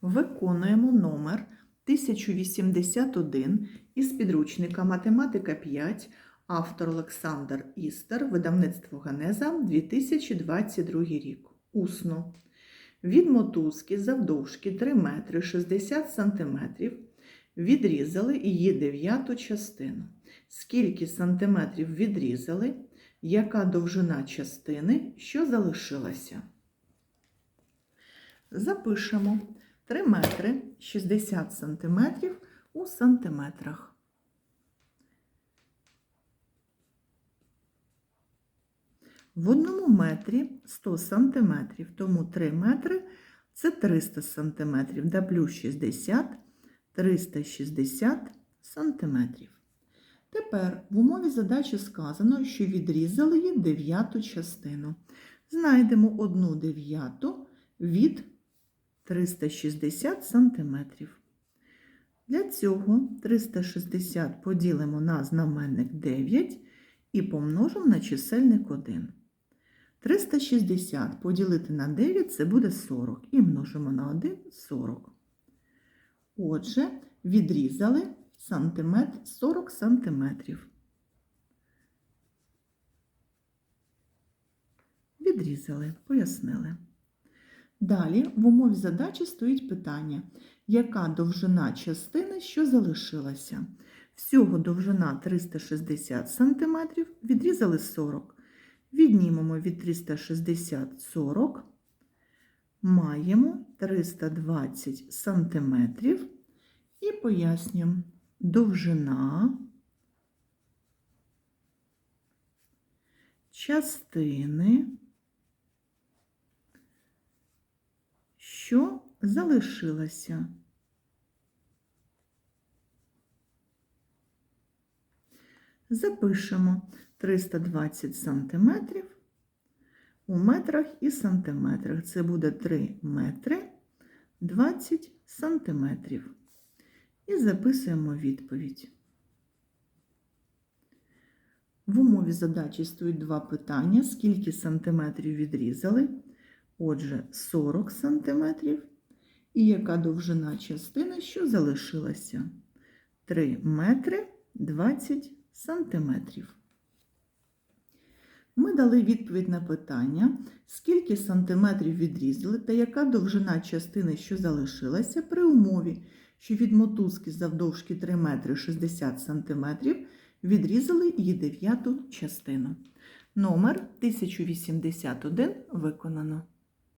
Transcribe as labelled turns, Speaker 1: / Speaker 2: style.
Speaker 1: Виконуємо номер 1081 із підручника Математика 5, автор Олександр Істер, видавництво Генеза, 2022 рік. Усно. Від мотузки завдовжки 3 метри 60 сантиметрів відрізали її дев'яту частину. Скільки сантиметрів відрізали, яка довжина частини, що залишилася? Запишемо 3 метри 60 сантиметрів у сантиметрах. В одному метрі 100 сантиметрів, тому 3 метри це 300 сантиметрів, да плюс 60 360 сантиметрів. Тепер в умові задачі сказано, що відрізали її дев'яту частину. Знайдемо одну дев'яту від 360 сантиметрів. Для цього 360 поділимо на знаменник 9 і помножимо на чисельник 1. 360 поділити на 9 це буде 40. І множимо на 1 40. Отже, відрізали сантиметр, 40 сантиметрів. Відрізали, пояснили. Далі в умові задачі стоїть питання, яка довжина частини, що залишилася. Всього довжина 360 см, відрізали 40. Віднімемо від 360 40, маємо 320 см і пояснюємо довжина частини, що залишилася. Запишемо 320 сантиметрів у метрах і сантиметрах. Це буде 3 метри 20 сантиметрів. І записуємо відповідь. В умові задачі стоїть два питання: скільки сантиметрів відрізали? Отже, 40 сантиметрів. І яка довжина частини, що залишилася? 3 метри 20 сантиметрів. Ми дали відповідь на питання, скільки сантиметрів відрізали та яка довжина частини, що залишилася, при умові, що від мотузки завдовжки 3 метри 60 сантиметрів відрізали її дев'яту частину. Номер 1081 виконано.